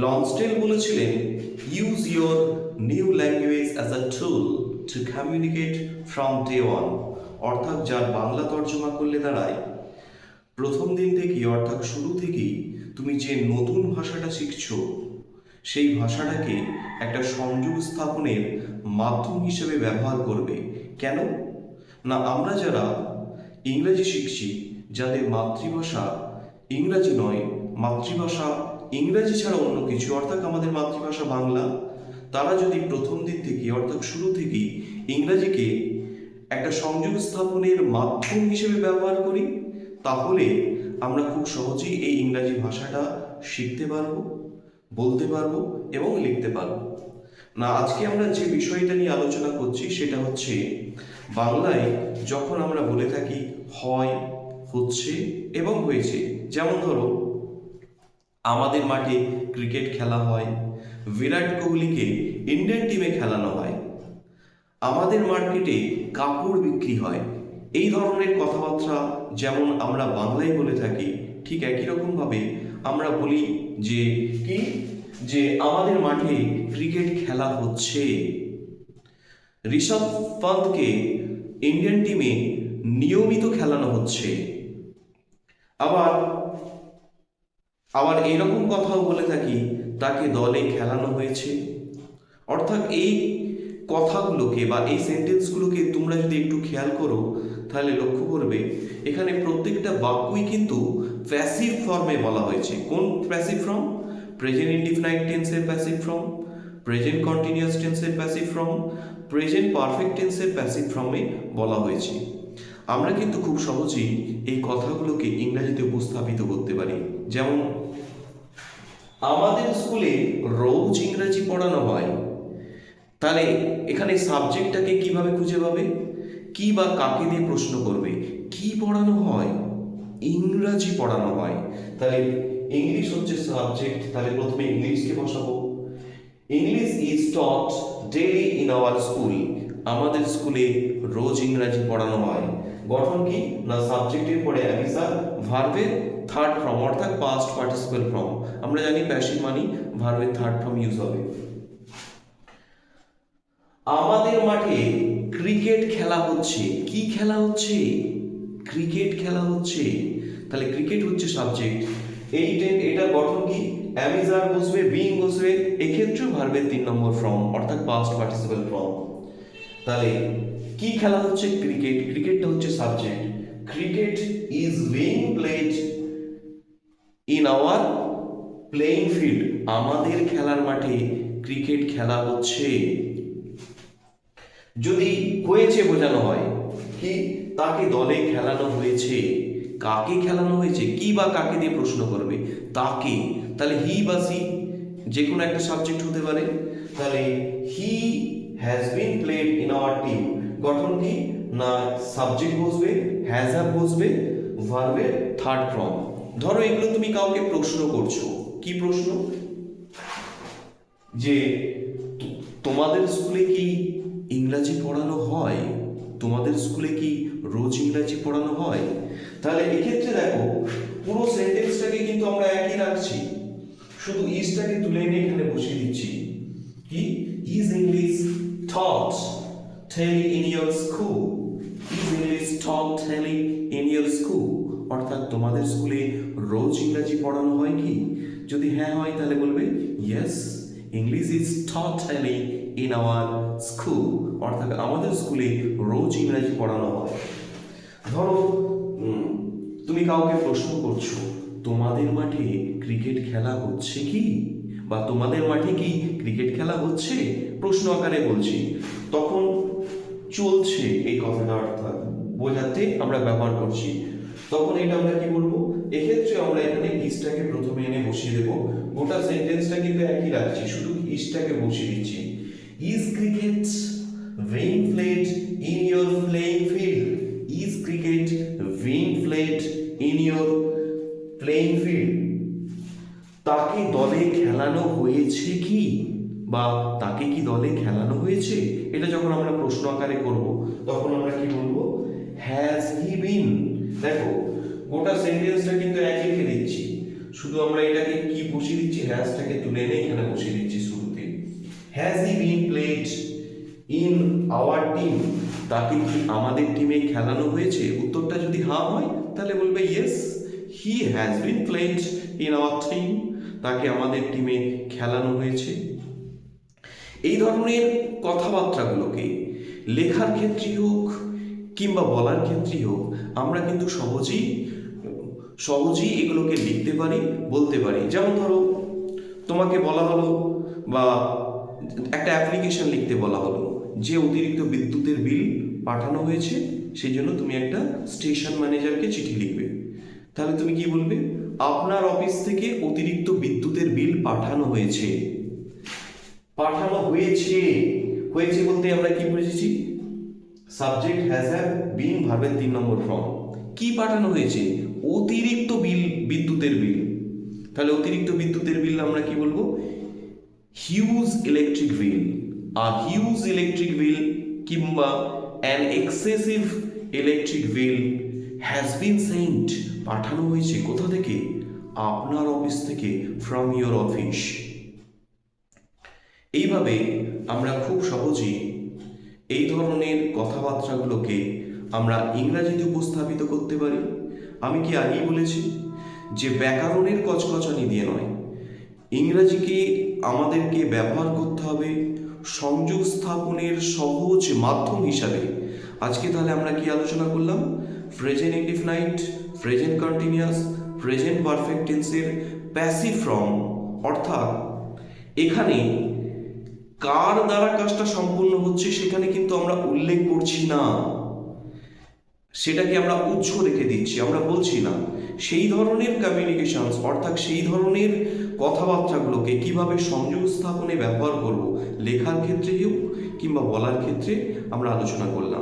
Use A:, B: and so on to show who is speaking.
A: লনস্টেল বলেছিলেন use your new language as a tool to communicate from day one অর্থাৎ যার বাংলা তর্জমা করলে দাঁড়ায়। প্রথম দিন থেকেই, অর্থাৎ শুরু থেকেই, তুমি যে নতুন ভাষাটা শিখছো, সেই ভাষাটাকে একটা সংযোগ স্থাপনের মাধ্যম হিসেবে ব্যবহার করবে। কেন? না, আমরা যারা ইংরেজি শিখছি, যাদের মাতৃভাষা ইংরাজি নয়, মাতৃভাষা ইংরাজি ছাড়া অন্য কিছু, অর্থাৎ আমাদের মাতৃভাষা বাংলা, তারা যদি প্রথম দিন থেকে, অর্থাৎ শুরু থেকেই ইংরাজিকে একটা সংযোগ স্থাপনের মাধ্যম হিসেবে ব্যবহার করি, তাহলে আমরা খুব সহজেই এই ইংরাজি ভাষাটা শিখতে পারব, বলতে পারব এবং লিখতে পারব। না, আজকে আমরা যে বিষয়টা নিয়ে আলোচনা করছি, সেটা হচ্ছে বাংলায় যখন আমরা বলে থাকি হয়, হচ্ছে এবং হয়েছে, যেমন ধরো আমাদের মাঠে ক্রিকেট খেলা হয়, বিরাট কোহলিকে ইন্ডিয়ান টিমে খেলানো হয়। আমাদের মার্কেটে কাপড় বিক্রি হয়। এই ধরনের কথাবার্তা যেমন আমরা বাংলায় বলে থাকি, ঠিক একই রকমভাবে আমরা বলি যে কি? যে আমাদের মাঠে ক্রিকেট খেলা হচ্ছে। ঋষভ পন্থকে ইন্ডিয়ান টিমে নিয়মিত খেলানো হচ্ছে। আবার আবার এরকম কথাও বলে থাকি, তাকে দলে খেলানো হয়েছে। অর্থাৎ এই কথাগুলোকে বা এই সেন্টেন্সগুলোকে তোমরা যদি একটু খেয়াল করো, তাহলে লক্ষ্য করবে, এখানে প্রত্যেকটা বাক্যই কিন্তু প্যাসিভ ফর্মে বলা হয়েছে। কোন প্যাসিভ ফর্ম প্রেজেন্ট ইনডিফিনাইট টেন্সের প্যাসিভ ফর্ম প্রেজেন্ট কন্টিনিউয়াস টেন্সের প্যাসিভ ফর্ম প্রেজেন্ট পারফেক্ট টেন্সের প্যাসিভ ফর্মে বলা হয়েছে। আমরা কিন্তু খুব সহজেই এই কথাগুলোকে ইংরেজিতে উপস্থাপিত করতে পারি। যেমন, আমাদের স্কুলে রোজ ইংরেজি পড়ানো হয়। তাহলে এখানে সাবজেক্টটাকে কীভাবে খুঁজে পাবে? কি বা কাকে দিয়ে প্রশ্ন করবে? কি পড়ানো হয়? ইংরাজি পড়ানো হয়। তাহলে ইংলিশ হচ্ছে সাবজেক্ট, তাহলে প্রথমে ইংলিশকে বসাবো। English is taught daily in our school আমাদের স্কুলে রোজ ইংরাজি পড়ানো হয়। গঠন কি? না সাবজেক্টের পরে অ্যামিসার ভার্বের থার্ড ফর্ম অর্থাৎ পাস্ট পার্টিসিপাল ফর্ম আমরা জানি প্যাসিভ মানি ভার্বের থার্ড ফর্ম ইউজ হবে। আমাদের মাঠে ক্রিকেট খেলা হচ্ছে। কি খেলা হচ্ছে? ক্রিকেট খেলা হচ্ছে। তাহলে ক্রিকেট হচ্ছে সাবজেক্ট এই টে- এটার গঠন কি? অ্যামিজার বসবে বিং বসবে, এক্ষেত্রেও ভার্বের তিন নম্বর ফর্ম অর্থাৎ পাস্ট পার্টিসিপাল ফর্ম তাহলে কি খেলা হচ্ছে ক্রিকেট? ক্রিকেটটা হচ্ছে subject. Cricket is being played in our playing field আমাদের খেলার মাঠে ক্রিকেট খেলা হচ্ছে। যদি হয়েছে বোঝানো হয় কি তাকে দলে খেলানো হয়েছে, কাকে খেলানো হয়েছে, কি বা কাকে দিয়ে প্রশ্ন করবে, তাকে। তাহলে হি বা সি যে কোনো একটা সাবজেক্ট হতে পারে। তাহলে he has been played in our team গঠন কি? না সাবজেক্ট বসবে হ্যাজ হ্যাভ বসবে ভার্বের থার্ড ফর্ম ধরো এগুলো তুমি কাউকে প্রশ্ন করছ। কি প্রশ্ন? যে তোমাদের স্কুলে কি ইংরাজি পড়ানো হয়? তোমাদের স্কুলে কি রোজ ইংরাজি পড়ানো হয়? তাহলে এক্ষেত্রে দেখো, পুরো সেন্টেন্সটাকে কিন্তু আমরা একই রাখছি। শুধু ইজটাকে তুলে এনে এখানে বসিয়ে দিচ্ছি। Tell in your school is English taught tell in your school অর্থাৎ তোমাদের স্কুলে রোজ ইংরাজি পড়ানো হয় কি? যদি হ্যাঁ হয়, তাহলে বলবে yes English is taught tell in our school অর্থাৎ আমাদের স্কুলে রোজ ইংরাজি পড়ানো হয়। ধরো তুমি কাউকে প্রশ্ন করছ, তোমাদের মাঠে ক্রিকেট খেলা হচ্ছে কি? বা, তোমাদের মাঠে কি ক্রিকেট খেলা হচ্ছে? প্রশ্ন আকারে বলছি। তখন চলছে এই কথাটা অর্থাৎ বোঝাতে আমরা ব্যবহার করছি। তখন এটা আমরা কি বলব এক্ষেত্রে আমরা এখানে ইস্টটাকে প্রথমে এনে বসিয়ে দেবো। গোটা সেন্টেন্সটা কিন্তু একই রাখছি, শুধু ইস্টটাকে বসিয়ে দিচ্ছি। Is cricket being played in your playing field? Is cricket being played in your playing field? তাকে দলে খেলানো হয়েছে কি? বা তাকে কি দলে খেলানো হয়েছে? এটা যখন আমরা প্রশ্ন আকারে করব, তখন আমরা কি বলব? হ্যাজ হি বিন দেখো, গোটা সেন্টেন্সটা কিন্তু একই লিখে দিচ্ছি। শুধু আমরা এটাকে কি বসিয়ে দিচ্ছি? হ্যাজটাকে তুলে এনে এখানে বসিয়ে দিচ্ছি শুরুতে। Has he been played in our team তাকে কি আমাদের টিমে খেলানো হয়েছে? উত্তরটা যদি হ্যাঁ হয়, তাহলে বলবে yes he has been played in our team তাকে আমাদের টিমে খেলানো হয়েছে। এই ধরনের কথাবার্তাগুলোকে লেখার ক্ষেত্রেই হোক কিংবা বলার ক্ষেত্রেই হোক, আমরা কিন্তু সহজেই সহজেই এগুলোকে লিখতে পারি, বলতে পারি। যেমন ধরো, তোমাকে বলা হলো বা একটা অ্যাপ্লিকেশন লিখতে বলা হলো, যে অতিরিক্ত বিদ্যুতের বিল পাঠানো হয়েছে, সেই জন্য তুমি একটা স্টেশন ম্যানেজারকে চিঠি লিখবে। তাহলে তুমি কি বলবে? আপনার অফিস থেকে অতিরিক্ত বিদ্যুতের বিল পাঠানো হয়েছে। পাঠানো হয়েছে। হয়েছে বলতে আমরা কি বুঝেছি? সাবজেক্ট হ্যাজ হ্যাভ বিন ভার্বের তিন নম্বর ফর্ম কি পাঠানো হয়েছে? অতিরিক্ত বিল, বিদ্যুতের বিল। তাহলে অতিরিক্ত বিদ্যুতের বিল আমরা কি বলব? হিউজ ইলেকট্রিক বিল আর হিউজ ইলেকট্রিক বিল কিংবা an excessive electric bill has been sent পাঠানো হয়েছে কোথা থেকে? আপনার অফিস থেকে ফ্রম ইয়োর অফিস এইভাবে আমরা খুব সহজেই এই ধরনের কথাবার্তাগুলোকে আমরা ইংরাজিতে উপস্থাপিত করতে পারি। আমি কি আগেই বলেছি যে ব্যাকরণের কচকচানি দিয়ে নয়। ইংরাজিকে আমাদেরকে ব্যবহার করতে হবে সংযোগ স্থাপনের সহজ মাধ্যম হিসাবে। আজকে তাহলে আমরা কি আলোচনা করলাম? Present indefinite present continuous present perfect টেন্সের প্যাসিভ ফর্ম অর্থাৎ এখানে কার দ্বারা কাজটা সম্পূর্ণ হচ্ছে সেখানে কিন্তু আমরা উল্লেখ করছি না। সেটাকে আমরা উৎস রেখে দিচ্ছি, আমরা বলছি না। সেই ধরনের কমিউনিকেশনস অর্থাৎ সেই ধরনের কথাবার্তাগুলোকে কীভাবে সংযোগ স্থাপনে ব্যবহার করব, লেখার ক্ষেত্রে হোক কিংবা বলার ক্ষেত্রে আমরা আলোচনা করলাম।